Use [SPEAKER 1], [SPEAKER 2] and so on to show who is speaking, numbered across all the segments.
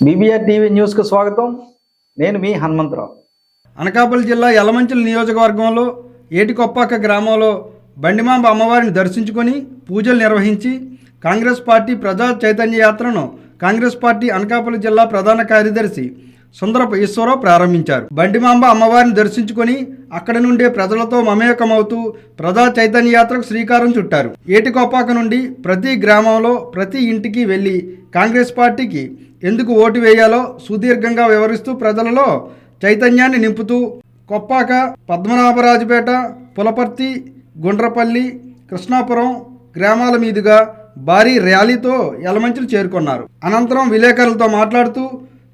[SPEAKER 1] BBR TV న్యూస్కు స్వాగతం. నేను మీ హనుమంతరావు.
[SPEAKER 2] అనకాపల్లి జిల్లా యలమంచిలి నియోజకవర్గంలో ఏటికొప్పాక గ్రామంలో బండిమాంబ అమ్మవారిని దర్శించుకొని పూజలు నిర్వహించి కాంగ్రెస్ పార్టీ ప్రజా చైతన్య యాత్రను కాంగ్రెస్ పార్టీ అనకాపల్లి జిల్లా ప్రధాన కార్యదర్శి సుందరపు ఈశ్వరరావు ప్రారంభించారు. బండిమాంబ అమ్మవారిని దర్శించుకొని అక్కడి నుండే ప్రజలతో మమేకమవుతూ ప్రజా చైతన్య యాత్రకు శ్రీకారం చుట్టారు. ఏటికొప్పాక నుండి ప్రతి గ్రామంలో ప్రతి ఇంటికి వెళ్ళి కాంగ్రెస్ పార్టీకి ఎందుకు ఓటు వేయాలో సుదీర్ఘంగా వివరిస్తూ ప్రజలలో చైతన్యాన్ని నింపుతూ కొప్పాక పద్మనాభరాజుపేట పులపర్తి గుండ్రపల్లి కృష్ణాపురం గ్రామాల మీదుగా భారీ ర్యాలీతో యలమంచిలు చేరుకున్నారు. అనంతరం విలేకరులతో మాట్లాడుతూ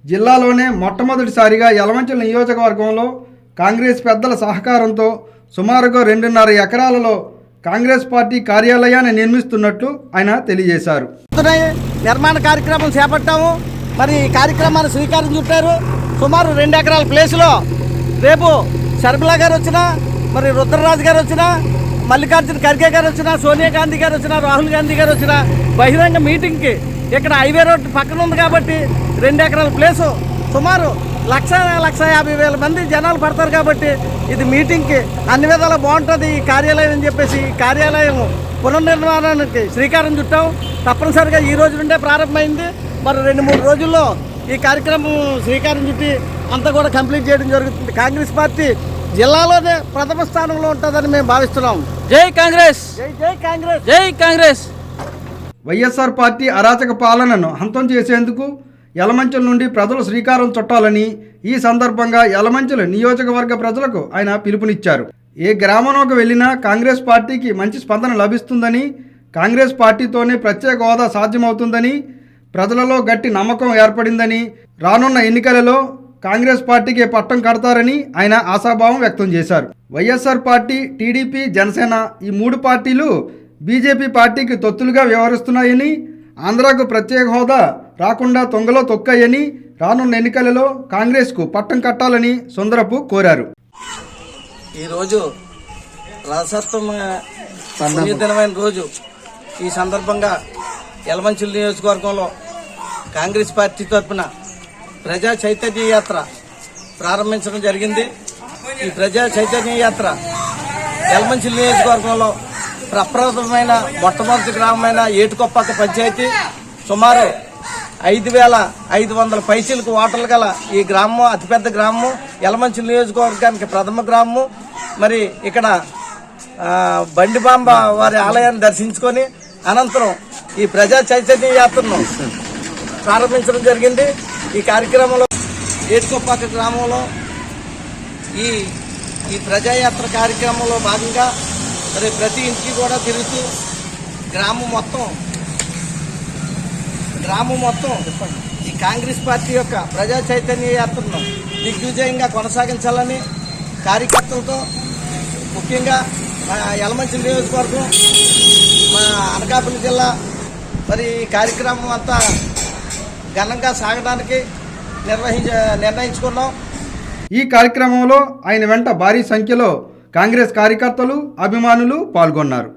[SPEAKER 2] జిల్లాలోనే మొట్టమొదటిసారిగా యలమంచిల నియోజకవర్గంలో కాంగ్రెస్ పెద్దల సహకారంతో సుమారుగా రెండున్నర ఎకరాలలో కాంగ్రెస్ పార్టీ కార్యాలయాన్ని నిర్మిస్తున్నట్లు ఆయన తెలియజేశారు.
[SPEAKER 3] నిర్మాణ కార్యక్రమం చేపట్టాము. మరి ఈ కార్యక్రమాన్ని స్వీకారం చుట్టారు. సుమారు రెండు ఎకరాల ప్లేస్లో రేపు శర్మిలా గారు వచ్చినా మరి రుద్రరాజు గారు వచ్చినా మల్లికార్జున ఖర్గే గారు వచ్చినా సోనియా గాంధీ గారు వచ్చినా రాహుల్ గాంధీ గారు వచ్చినా బహిరంగ మీటింగ్కి ఇక్కడ హైవే రోడ్డు పక్కన ఉంది కాబట్టి రెండు ఎకరాల ప్లేసు. సుమారు లక్ష లక్ష యాభై వేల మంది జనాలు పడతారు కాబట్టి ఇది మీటింగ్కి అన్ని విధాలా బాగుంటుంది ఈ కార్యాలయం అని చెప్పేసి ఈ కార్యాలయం పునర్నిర్మాణానికి శ్రీకారం చుట్టాం. తప్పనిసరిగా ఈ రోజు నుండే ప్రారంభమైంది. మరి రెండు మూడు రోజుల్లో ఈ కార్యక్రమం శ్రీకారం చుట్టి అంతా కూడా కంప్లీట్ చేయడం జరుగుతుంది. కాంగ్రెస్ పార్టీ జిల్లాలోనే ప్రథమ స్థానంలో ఉంటుందని మేము భావిస్తున్నాం.
[SPEAKER 4] జై కాంగ్రెస్!
[SPEAKER 3] జై జై కాంగ్రెస్!
[SPEAKER 4] జై కాంగ్రెస్!
[SPEAKER 2] వైఎస్ఆర్ పార్టీ అరాచక పాలనను అంతం చేసేందుకు యలమంచుల నుండి ప్రజలు శ్రీకారం చుట్టాలని ఈ సందర్భంగా యలమంచుల నియోజకవర్గ ప్రజలకు ఆయన పిలుపునిచ్చారు. ఏ గ్రామంలోకి వెళ్ళినా కాంగ్రెస్ పార్టీకి మంచి స్పందన లభిస్తుందని కాంగ్రెస్ పార్టీతోనే ప్రత్యేక హోదా సాధ్యమవుతుందని ప్రజలలో గట్టి నమ్మకం ఏర్పడిందని రానున్న ఎన్నికలలో కాంగ్రెస్ పార్టీకి పట్టం కడతారని ఆయన ఆశాభావం వ్యక్తం చేశారు. వైఎస్ఆర్ పార్టీ టీడీపీ జనసేన ఈ మూడు పార్టీలు బీజేపీ పార్టీకి తొత్తులుగా వ్యవహరిస్తున్నాయని ఆంధ్రాకు ప్రత్యేక హోదా రాకుండా తొంగలో తొక్కాయని రానున్న ఎన్నికలలో కాంగ్రెస్కు పట్టం కట్టాలని సుందరపు కోరారు.
[SPEAKER 3] ఈరోజు రాసత్వం రోజు. ఈ సందర్భంగా యలమంచిల నియోజకవర్గంలో కాంగ్రెస్ పార్టీ తరఫున ప్రజా చైతన్య యాత్ర ప్రారంభించడం జరిగింది. ఈ ప్రజా చైతన్య యాత్ర యలమంచిల నియోజకవర్గంలో ప్రప్రథమైన మొట్టమొదటి గ్రామమైన ఏటుకొప్పాక పంచాయతీ. సుమారు ఐదు వేల ఐదు వందల పైసలకు ఓటర్లు గల ఈ గ్రామం అతిపెద్ద గ్రామం ఎలమంచి నియోజకవర్గానికి ప్రథమ గ్రామం. మరి ఇక్కడ బండిబాంబ వారి ఆలయాన్ని దర్శించుకొని అనంతరం ఈ ప్రజా చైతన్య యాత్రను ప్రారంభించడం జరిగింది. ఈ కార్యక్రమంలో ఏటుకొప్పాక గ్రామంలో ఈ ఈ ప్రజాయాత్ర కార్యక్రమంలో భాగంగా మరి ప్రతి ఇంటికి కూడా తిరుగుతూ గ్రామం మొత్తం గ్రామం మొత్తం ఈ కాంగ్రెస్ పార్టీ యొక్క ప్రజా చైతన్య యాత్రను దిగ్విజయంగా కొనసాగించాలని కార్యకర్తలతో ముఖ్యంగా మా యలమంచి నియోజకవర్గం మా అనకాపల్లి జిల్లా మరి ఈ కార్యక్రమం అంతా ఘనంగా సాగడానికి నిర్వహించ నిర్ణయించుకున్నాం.
[SPEAKER 2] ఈ కార్యక్రమంలో ఆయన వెంట భారీ సంఖ్యలో కాంగ్రెస్ కార్యకర్తలు అభిమానులు పాల్గొన్నారు.